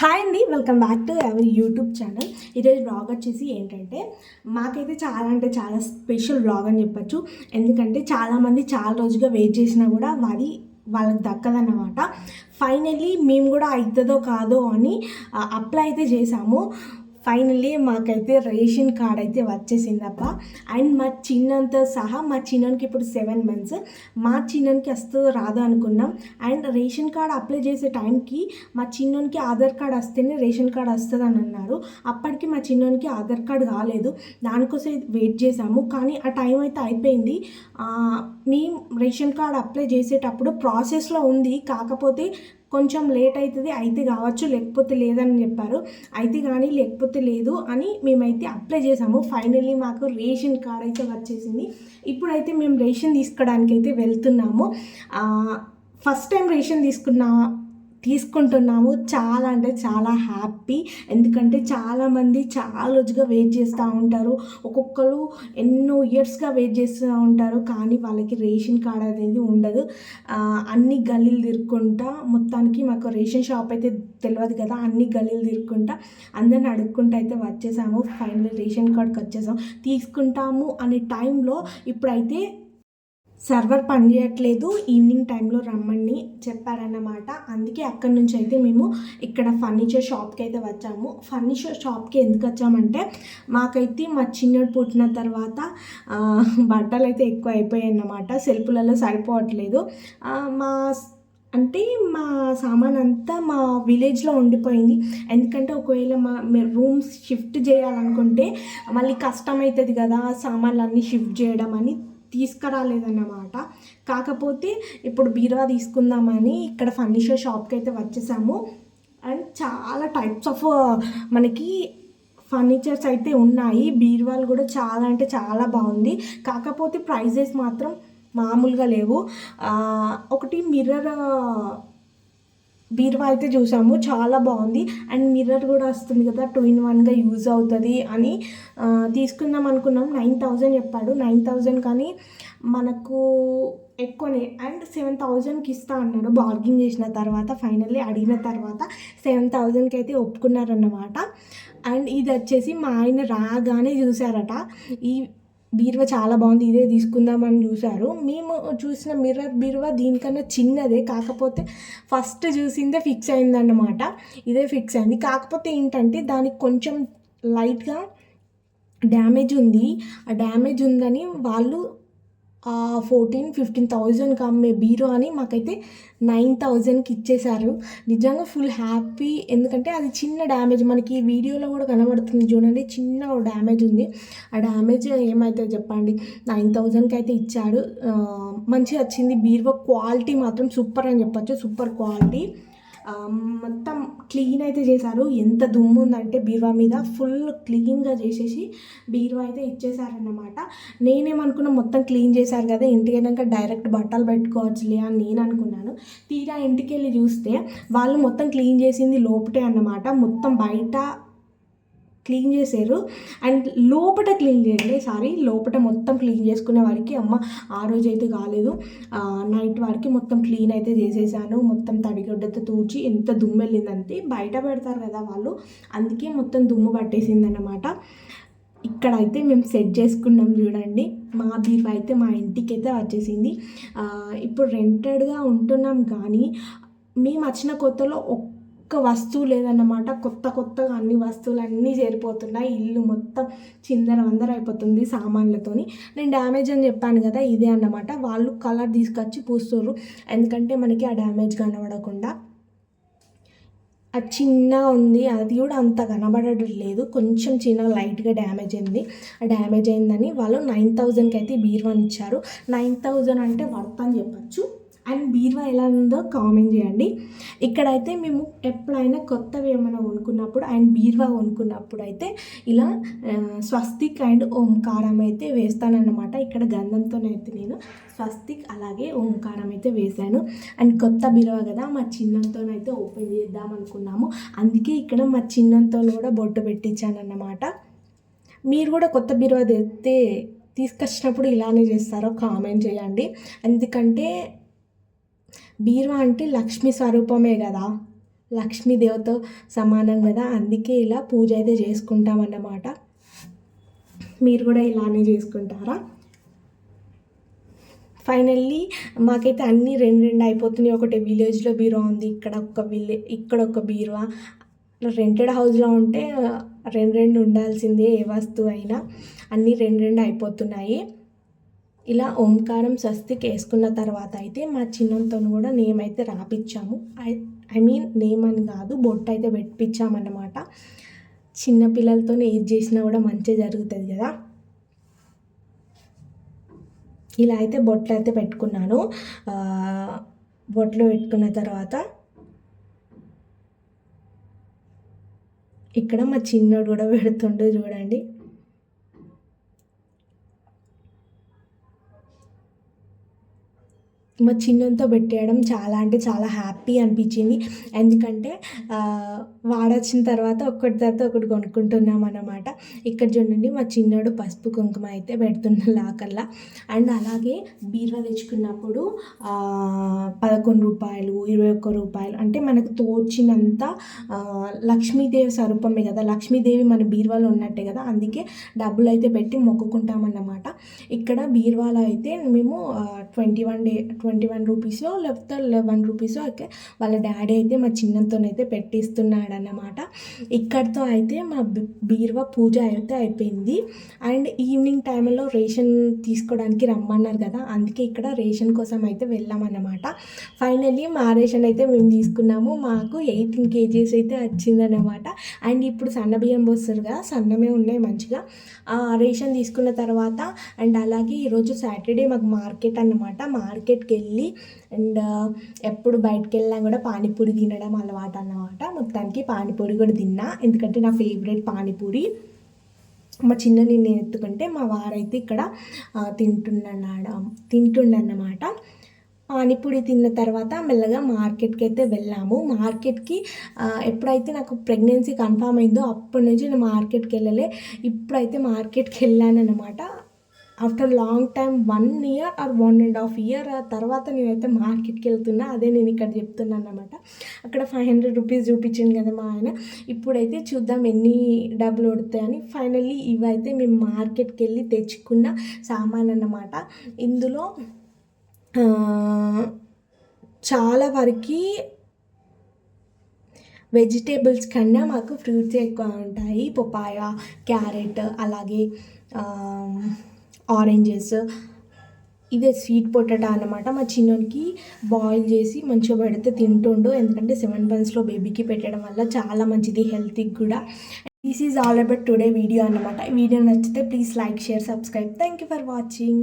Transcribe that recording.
Hi అండి welcome back to our YouTube channel ఈరోజు blog వచ్చేసి ఏంటంటే మాకైతే చాలా అంటే చాలా స్పెషల్ బ్లాగ్ అని చెప్పొచ్చు. ఎందుకంటే చాలామంది చాలా రోజుగా వెయిట్ చేసినా కూడా వారి వాళ్ళకి దక్కదన్నమాట. ఫైనల్లీ మేము కూడా అవుతుందో కాదో అని అప్లై అయితే చేసాము. ఫైనల్లీ మాకైతే రేషన్ కార్డ్ అయితే వచ్చేసిందప్ప అండ్ మా చిన్నంతో సహా మా చిన్నకి ఇప్పుడు సెవెన్ మంత్స్ మా చిన్నకి వస్తుంది రాదు అనుకున్నాం అండ్ రేషన్ కార్డ్ అప్లై చేసే టైంకి మా చిన్నకి ఆధార్ కార్డ్ వస్తేనే రేషన్ కార్డ్ వస్తుంది అని అన్నారు. అప్పటికి మా చిన్నోనికి ఆధార్ కార్డ్ కాలేదు. దానికోసం వెయిట్ చేసాము కానీ ఆ టైం అయితే అయిపోయింది. మేము రేషన్ కార్డ్ అప్లై చేసేటప్పుడు ప్రాసెస్లో ఉంది. కాకపోతే కొంచెం లేట్ అవుతుంది అయితే కావచ్చు లేకపోతే లేదని చెప్పారు. అయితే కానీ లేకపోతే లేదు అని మేమైతే అప్లై చేసాము. ఫైనల్లీ మాకు రేషన్ కార్డ్ అయితే వచ్చేసింది. ఇప్పుడైతే మేము రేషన్ తీసుకోవడానికి అయితే వెళ్తున్నాము ఫస్ట్ టైం రేషన్ తీసుకున్నా తీసుకుంటున్నాము. చాలా అంటే చాలా హ్యాపీ. ఎందుకంటే చాలామంది చాలా రోజుగా వెయిట్ చేస్తూ ఉంటారు. ఒక్కొక్కరు ఎన్నో ఇయర్స్గా వెయిట్ చేస్తూ ఉంటారు. కానీ వాళ్ళకి రేషన్ కార్డ్ అనేది ఉండదు. అన్ని గల్లీలు తిరుక్కుంటా. మొత్తానికి మాకు రేషన్ షాప్ అయితే తెలియదు కదా. అన్ని గల్లీలు తిరుక్కుంటా. అందరిని అడుక్కుంటూ అయితే వచ్చేసాము. ఫైనల్ రేషన్ కార్డ్కి వచ్చేసాము తీసుకుంటాము అనే టైంలో ఇప్పుడైతే సర్వర్ పనిచేయట్లేదు ఈవినింగ్ టైంలో రమ్మని చెప్పారన్నమాట. అందుకే అక్కడి నుంచి అయితే మేము ఇక్కడ ఫర్నిచర్ షాప్కి అయితే వచ్చాము. ఫర్నిచర్ షాప్కి ఎందుకు వచ్చామంటే మాకైతే మా చిన్నడు పుట్టిన తర్వాత బట్టలు అయితే ఎక్కువ అయిపోయాయి అన్నమాట సెల్ఫ్లలో సరిపోవట్లేదు మా అంటే మా సామాన్ అంతా మా విలేజ్లో ఉండిపోయింది. ఎందుకంటే ఒకవేళ మా రూమ్స్ షిఫ్ట్ చేయాలనుకుంటే మళ్ళీ కష్టం అవుతుంది కదా సామాన్లు అన్నీ షిఫ్ట్ చేయడం అని. తీసుకురాలేదన్నమాట. కాకపోతే ఇప్పుడు బీరువా తీసుకుందామని ఇక్కడ ఫర్నిచర్ షాప్కి అయితే వచ్చేసాము. అండ్ చాలా టైప్స్ ఆఫ్ మనకి ఫర్నిచర్స్ అయితే ఉన్నాయి. బీరువాలు కూడా చాలా అంటే చాలా బాగుంది. కాకపోతే ప్రైజెస్ మాత్రం మామూలుగా లేవు. ఒకటి మిర్రర్ బీరువా అయితే చూసాము. చాలా బాగుంది. అండ్ మిర్రర్ కూడా వస్తుంది కదా టూ ఇన్ వన్గా యూజ్ అవుతుంది అని తీసుకుందాం అనుకున్నాం. నైన్ థౌజండ్ చెప్పాడు. నైన్ థౌజండ్ కానీ మనకు ఎక్కువనే. అండ్ సెవెన్ థౌజండ్కి ఇస్తా అన్నాడు. బార్గింగ్ చేసిన తర్వాత ఫైనల్లీ అడిగిన తర్వాత సెవెన్ థౌజండ్కి అయితే ఒప్పుకున్నారన్నమాట. అండ్ ఇది వచ్చేసి మా ఆయన రాగానే చూసారట ఈ బీరువా చాలా బాగుంది ఇదే తీసుకుందామని చూశారు. మేము చూసిన మిర్రర్ బీరువా దీనికన్నా చిన్నదే కాకపోతే ఫస్ట్ చూసిందే ఫిక్స్ అయిందన్నమాట. ఇదే ఫిక్స్ అయింది. కాకపోతే ఏంటంటే దానికి కొంచెం లైట్గా డ్యామేజ్ ఉంది. ఆ డ్యామేజ్ ఉందని వాళ్ళు ఫోర్టీన్ ఫిఫ్టీన్ థౌజండ్కి అమ్మే బీరో అని మాకైతే నైన్ థౌజండ్కి ఇచ్చేశారు. నిజంగా ఫుల్ హ్యాపీ. ఎందుకంటే అది చిన్న డ్యామేజ్ మనకి వీడియోలో కూడా కనబడుతుంది చూడండి చిన్న డ్యామేజ్ ఉంది. ఆ డ్యామేజ్ ఏమైతే చెప్పండి నైన్ థౌజండ్కి అయితే ఇచ్చాడు. మంచిగా వచ్చింది. బీరువా క్వాలిటీ మాత్రం సూపర్ అని చెప్పచ్చు. Super quality. మొత్తం క్లీన్ అయితే చేశారు. ఎంత దుమ్ము ఉందంటే బీరువా మీద ఫుల్ క్లీన్గా చేసేసి బీరువా అయితే ఇచ్చేసారన్నమాట నేనేమనుకున్నా మొత్తం క్లీన్ చేశారు కదా ఇంటికి వెళ్ళాక డైరెక్ట్ బట్టలు పెట్టుకోవచ్చులే అని నేను అనుకున్నాను. తీరా ఇంటికి వెళ్ళి చూస్తే వాళ్ళు మొత్తం క్లీన్ చేసింది లోపటే అన్నమాట. మొత్తం బయట క్లీన్ చేశారు అండ్ లోపల క్లీన్ చేయండి సారీ. లోపల మొత్తం క్లీన్ చేసుకునే వారికి అమ్మ ఆ రోజు అయితే కాలేదు నైట్ వారికి మొత్తం క్లీన్ అయితే చేసేసాను. మొత్తం తడిగడ్డతో తూచి ఎంత దుమ్ము వెళ్ళిందంటే బయట పెడతారు కదా వాళ్ళు. అందుకే మొత్తం దుమ్ము పట్టేసిందన్నమాట. ఇక్కడ అయితే మేము సెట్ చేసుకున్నాం చూడండి. మా బీరువా అయితే మా ఇంటికి అయితే వచ్చేసింది ఇప్పుడు రెంటెడ్గా ఉంటున్నాం కానీ మేము వచ్చిన కొత్తలో ఒక్క వస్తువు లేదన్నమాట. కొత్త కొత్తగా అన్ని వస్తువులు అన్నీ చేరిపోతున్నాయి. ఇల్లు మొత్తం చిందర వందర అయిపోతుంది సామాన్లతోని. నేను డ్యామేజ్ అని చెప్పాను కదా ఇదే అన్నమాట. వాళ్ళు కలర్ తీసుకొచ్చి పూస్తున్నారు ఎందుకంటే మనకి ఆ డ్యామేజ్ కనబడకుండా. అది చిన్నగా ఉంది. అది కూడా అంత కనబడడం లేదు. కొంచెం చిన్నగా లైట్గా డ్యామేజ్ అయింది. ఆ డ్యామేజ్ అయిందని వాళ్ళు నైన్ థౌజండ్కి అయితే బీర్వాన్ ఇచ్చారు. నైన్ థౌజండ్ అంటే వర్త్ అని చెప్పచ్చు. అండ్ బీరువా ఎలా ఉందో కామెంట్ చేయండి. ఇక్కడైతే మేము ఎప్పుడైనా కొత్తవి ఏమైనా కొనుక్కున్నప్పుడు అండ్ బీరువా కొనుక్కున్నప్పుడు అయితే ఇలా స్వస్తిక్ అండ్ ఓంకారం అయితే వేస్తానన్నమాట. ఇక్కడ గంధంతోనైతే నేను స్వస్తిక్ అలాగే ఓంకారం అయితే వేశాను. అండ్ కొత్త బీరువా కదా మా చిన్నంతోనైతే ఓపెన్ చేద్దాం అనుకున్నాము. అందుకే ఇక్కడ మా చిన్నంతో కూడా బొట్టు పెట్టించాను అన్నమాట మీరు కూడా కొత్త బీరువా తెస్తే తీసుకొచ్చినప్పుడు ఇలానే చేస్తారో కామెంట్ చేయండి. ఎందుకంటే బీరువా అంటే లక్ష్మి స్వరూపమే కదా. లక్ష్మీదేవతో సమానం కదా. అందుకే ఇలా పూజ అయితే చేసుకుంటామన్నమాట. మీరు కూడా ఇలానే చేసుకుంటారా? ఫైనల్లీ మాకైతే అన్నీ రెండు రెండు అయిపోతున్నాయి. ఒకటి విలేజ్లో బీరువా ఉంది ఇక్కడ ఒక విలే ఇక్కడ ఒక బీరువా. రెంటెడ్ హౌస్లో ఉంటే రెండు రెండు ఉండాల్సిందే ఏ వస్తువు అయినా అన్నీ రెండు రెండు అయిపోతున్నాయి. ఇలా ఓంకారం స్వస్తికి వేసుకున్న తర్వాత అయితే మా చిన్నంతో కూడా నేమ్ అయితే రాపిచ్చాము. ఐ ఐ మీన్ నేమ్ అని కాదు బొట్టు అయితే పెట్టించామన్నమాట చిన్నపిల్లలతో ఏది చేసినా కూడా మంచిగా జరుగుతుంది కదా. ఇలా అయితే బొట్లు అయితే పెట్టుకున్నాను. బొట్లు పెట్టుకున్న తర్వాత ఇక్కడ మా చిన్నోడు కూడా పెడుతుండు చూడండి. మా చిన్నంతో పెట్టేయడం చాలా అంటే చాలా హ్యాపీ అనిపించింది. ఎందుకంటే వాడొచ్చిన తర్వాత ఒక్కటి తర్వాత ఒకటి కొనుక్కుంటున్నాం అన్నమాట. ఇక్కడ చూడండి మా చిన్నోడు పసుపు కుంకుమ అయితే పెడుతున్న లాకల్లా అండ్ అలాగే బీరువా తెచ్చుకున్నప్పుడు పదకొండు రూపాయలు ఇరవై ఒక్క రూపాయలు అంటే మనకు తోచినంత లక్ష్మీదేవి స్వరూపమే కదా. లక్ష్మీదేవి మన బీరువాలో ఉన్నట్టే కదా. అందుకే డబ్బులు అయితే పెట్టి మొక్కుకుంటామన్నమాట ఇక్కడ బీరువాలో అయితే మేము twenty one day twenty one రూపీసో లేకపోతే లెవెన్ రూపీసో అయితే వాళ్ళ డాడీ అయితే మా చిన్నతోనైతే పెట్టిస్తున్నాడు అన్నమాట ఇక్కడితో అయితే మా బీరువా పూజ అయితే అయిపోయింది. అండ్ ఈవినింగ్ టైంలో రేషన్ తీసుకోవడానికి రమ్మన్నారు కదా అందుకే ఇక్కడ రేషన్ కోసం అయితే వెళ్ళామన్నమాట. ఫైనల్లీ మా రేషన్ అయితే మేము తీసుకున్నాము. మాకు ఎయిటీన్ కేజీస్ అయితే వచ్చిందన్నమాట. అండ్ ఇప్పుడు సన్న బియ్యం పోస్తారు కదా సన్నమే ఉన్నాయి మంచిగా. ఆ రేషన్ తీసుకున్న తర్వాత అండ్ అలాగే ఈరోజు సాటర్డే మాకు మార్కెట్ అన్నమాట. మార్కెట్కి వెళ్ళి అండ్ ఎప్పుడు బయటకు వెళ్ళినా కూడా పానీపూరి తినడం అలవాటు అన్నమాట. మొత్తానికి పానీపూరి కూడా తిన్నా. ఎందుకంటే నా ఫేవరెట్ పానీపూరి. మా చిన్న నిన్న ఎత్తుకుంటే మా వారైతే ఇక్కడ ఆ, తింటున్నాడు తింటుండన్నమాట పానీపూరి తిన్న తర్వాత మెల్లగా మార్కెట్కి అయితే వెళ్ళాము. మార్కెట్కి ఎప్పుడైతే నాకు ప్రెగ్నెన్సీ కన్ఫామ్ అయిందో అప్పటి నుంచి నేను మార్కెట్కి వెళ్ళలే. ఇప్పుడైతే మార్కెట్కి వెళ్ళాను అనమాట after long time one year or one and half year తర్వాత నేనైతే మార్కెట్కి వెళ్తున్నా అదే నేను ఇక్కడ చెప్తున్నాను అనమాట అక్కడ ఫైవ్ హండ్రెడ్ రూపీస్ చూపించింది కదా మా ఆయన. ఇప్పుడైతే చూద్దాం ఎన్ని డబ్బులు పడతాయని. ఫైనల్లీ ఇవైతే మేము మార్కెట్కి వెళ్ళి తెచ్చుకున్న సామాన్ అన్నమాట ఇందులో చాలా వరకు వెజిటేబుల్స్ కన్నా మాకు ఫ్రూట్స్ ఎక్కువ ఉంటాయి. పపాయ క్యారెట్ అలాగే ఆరెంజెస్ ఇదే స్వీట్ పొటాటో అన్నమాట. మా చిన్నోనికి బాయిల్ చేసి మంచిగా పెడితే తింటుండు. ఎందుకంటే సెవెన్ మంత్స్లో బేబీకి పెట్టడం వల్ల చాలా మంచిది హెల్త్కి కూడా. This is all about today video అన్నమాట. ఈ వీడియో నచ్చితే please like share subscribe thank you for watching